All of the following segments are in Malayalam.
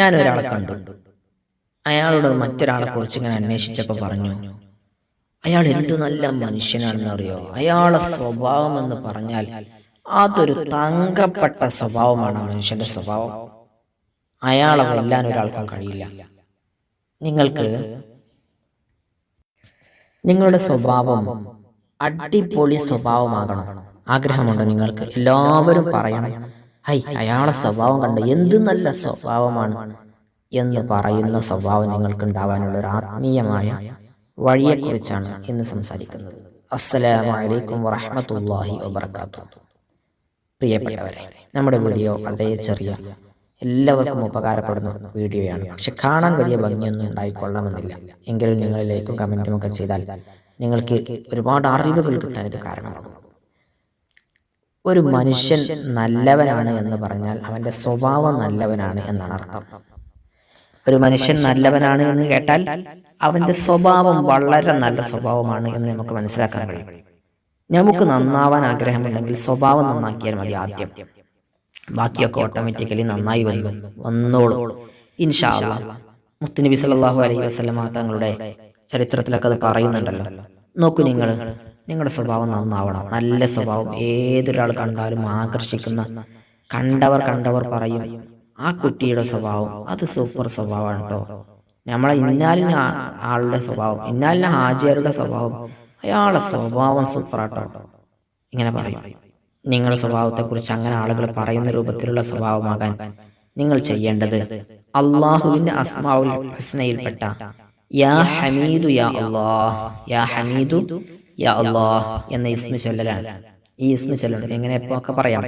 ഞാൻ ഒരാളെ കണ്ടു. അയാളോട് മറ്റൊരാളെ കുറിച്ച് ഇങ്ങനെ അന്വേഷിച്ചപ്പോൾ പറഞ്ഞു അയാൾ എന്ത് നല്ല മനുഷ്യനാണെന്നറിയോ? അയാളെ സ്വഭാവം എന്ന് പറഞ്ഞാൽ അതൊരു തങ്കപ്പെട്ട സ്വഭാവമാണ് മനുഷ്യന്റെ സ്വഭാവം. അയാളെ കൊല്ലാൻ ഒരാൾക്കും കഴിയില്ല. നിങ്ങൾക്ക് നിങ്ങളുടെ സ്വഭാവം അടിപൊളി സ്വഭാവമാകണം. ആഗ്രഹമുണ്ടോ നിങ്ങൾക്ക് എല്ലാവരും പറയണം. ഹൈ അയാളെ സ്വഭാവം കണ്ട് എന്ത് നല്ല സ്വഭാവമാണ് എന്ന് പറയുന്ന സ്വഭാവം നിങ്ങൾക്ക് ഉണ്ടാവാനുള്ള ഒരു ആത്മീയമായ വഴിയെക്കുറിച്ചാണ് ഇന്ന് സംസാരിക്കുന്നത്. അസ്സലാമലൈക്കും വറഹമത്തല്ലാഹി വബർക്കാത്തു പ്രിയപ്പെട്ടവരെ നമ്മുടെ വീഡിയോ വളരെ ചെറിയ എല്ലാവർക്കും ഉപകാരപ്പെടുന്ന വീഡിയോയാണ്. പക്ഷെ കാണാൻ വലിയ ഭംഗിയൊന്നും ഉണ്ടായിക്കൊള്ളണമെന്നില്ല. എങ്കിലും നിങ്ങളിലേക്കും കമന്റും ഒക്കെ ചെയ്താൽ നിങ്ങൾക്ക് ഒരുപാട് അറിവുകൾ കിട്ടാൻ ഇത് കാരണമാകും. ഒരു മനുഷ്യൻ നല്ലവനാണ് എന്ന് പറഞ്ഞാൽ അവന്റെ സ്വഭാവം നല്ലവനാണ് എന്നാണ് അർത്ഥം. ഒരു മനുഷ്യൻ നല്ലവനാണ് എന്ന് കേട്ടാൽ അവന്റെ സ്വഭാവം വളരെ നല്ല സ്വഭാവമാണ് എന്ന് നമുക്ക് മനസ്സിലാക്കാൻ കഴിയും. നമുക്ക് നന്നാവാൻ ആഗ്രഹമുണ്ടെങ്കിൽ സ്വഭാവം നന്നാക്കിയാൽ മതി ആദ്യം. ബാക്കിയൊക്കെ ഓട്ടോമാറ്റിക്കലി നന്നായി വരും വന്നോളൂ. ഇൻഷാ മുത്തുനബി സല്ലല്ലാഹു അലൈഹി വസല്ലമ തങ്ങളുടെ ചരിത്രത്തിലൊക്കെ അത് പറയുന്നുണ്ടല്ലോ. നോക്കൂ നിങ്ങൾ. നിങ്ങളുടെ സ്വഭാവം നന്നാവണം. നല്ല സ്വഭാവം. ഏതൊരാൾ കണ്ടാലും ആകർഷിക്കുന്ന കണ്ടവർ കണ്ടവർ പറയും ആ കുട്ടിയുടെ സ്വഭാവം അത് സൂപ്പർ സ്വഭാവമാണ് കേട്ടോ നമ്മളെ ഇന്നാലിന് ആളുടെ സ്വഭാവം ഇന്നാലിന് ഹാജിയാരുടെ സ്വഭാവം അയാളുടെ സ്വഭാവം സൂപ്പറാട്ടോ ഇങ്ങനെ പറയും. നിങ്ങളുടെ സ്വഭാവത്തെക്കുറിച്ച് അങ്ങനെ ആളുകൾ പറയുന്ന രൂപത്തിലുള്ള സ്വഭാവമാകാൻ നിങ്ങൾ ചെയ്യേണ്ടത് അള്ളാഹുവിന്റെ അസ്മാവുൽ ഹുസ്നയിൽപ്പെട്ട യാ ഹമീദു യാ അള്ളാഹ്. യാ ഹമീദു അള്ളാഹ് എന്ന ഇസ്മ ചൊല്ലലാണ്. ഈ ഇസ്മ ചൊല്ലണം എങ്ങനെ ഒക്കെ പറയാം?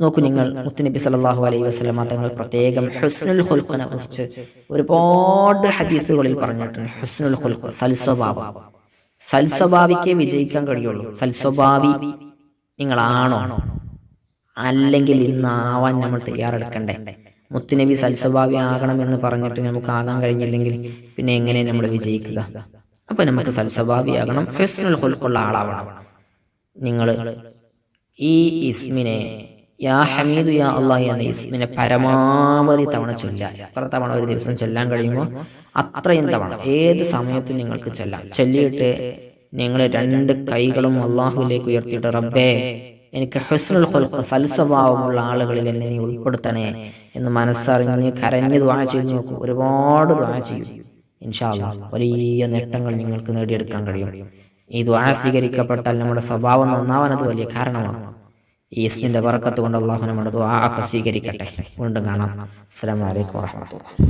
നോക്കൂ നിങ്ങൾ മുത്തുനബി സല്ലല്ലാഹു അലൈഹി വസല്ലമ തങ്ങൾ പ്രത്യേകം ഹുസ്നുൽ ഖുൽഖിനെ കുറിച്ച് ഒരുപാട് ഹദീസുകളിൽ പറഞ്ഞിട്ടുണ്ട്. ഹുസ്നുൽ ഹുൽഖ് സൽസ്വഭാവം. സൽസ്വഭാവിക്ക് വിജയിക്കാൻ കഴിയുള്ളൂ. സൽസ്വഭാവി നിങ്ങളാണോ? അല്ലെങ്കിൽ ഇന്നാവാൻ നമ്മൾ തയ്യാറെടുക്കണ്ടേ? മുത്തുനബി സൽസ്വഭാവി ആകണം എന്ന് പറഞ്ഞിട്ട് നമുക്ക് ആകാൻ കഴിഞ്ഞില്ലെങ്കിൽ പിന്നെ എങ്ങനെ നമ്മൾ വിജയിക്കുക? അപ്പൊ നമുക്ക് സൽസ്വഭാവിയാകണം ഹെസ്നുൽ ഹുൽക്കുള്ള ആളാവണം. നിങ്ങൾ ഈ ഇസ്മിനെ യാ ഹമീദു യാ അള്ളാഹി എന്ന ഇസ്മിനെ പരമാവധി തവണ ചൊല്ല എത്ര തവണ ഒരു ദിവസം ചൊല്ലാൻ കഴിയുമോ അത്രയും തവണ. ഏത് സമയത്തും നിങ്ങൾക്ക് ചൊല്ലാം. ചൊല്ലിയിട്ട് നിങ്ങൾ രണ്ട് കൈകളും അള്ളാഹുവിലേക്ക് ഉയർത്തിയിട്ട് റബ്ബേ എനിക്ക് ഹുസ്നുൽ സൽസ്വഭാവമുള്ള ആളുകളിൽ എന്നെ നീ ഉൾപ്പെടുത്തണേ എന്ന് മനസ്സറിഞ്ഞ് കരഞ്ഞ് ദ്വാ ചെയ്ത് നോക്കും. ഒരുപാട് ദ്വാ ചെയ്യും. ഇൻഷാല്ല വലിയ നേട്ടങ്ങൾ നിങ്ങൾക്ക് നേടിയെടുക്കാൻ കഴിയും. ഈ ദ്വാ സ്വീകരിക്കപ്പെട്ടാൽ നമ്മുടെ സ്വഭാവം നന്നാവാൻ അത് വലിയ കാരണമാണ്. ഈ ഇസ്മിന്റെ ബർക്കത്ത് കൊണ്ട് അള്ളാഹു നമ്മുടെ ദ്വാ സ്വീകരിക്കട്ടെ. വീണ്ടും കാണാം. അസ്സലാമു അലൈക്കും വറഹ്മത്തുള്ളാഹി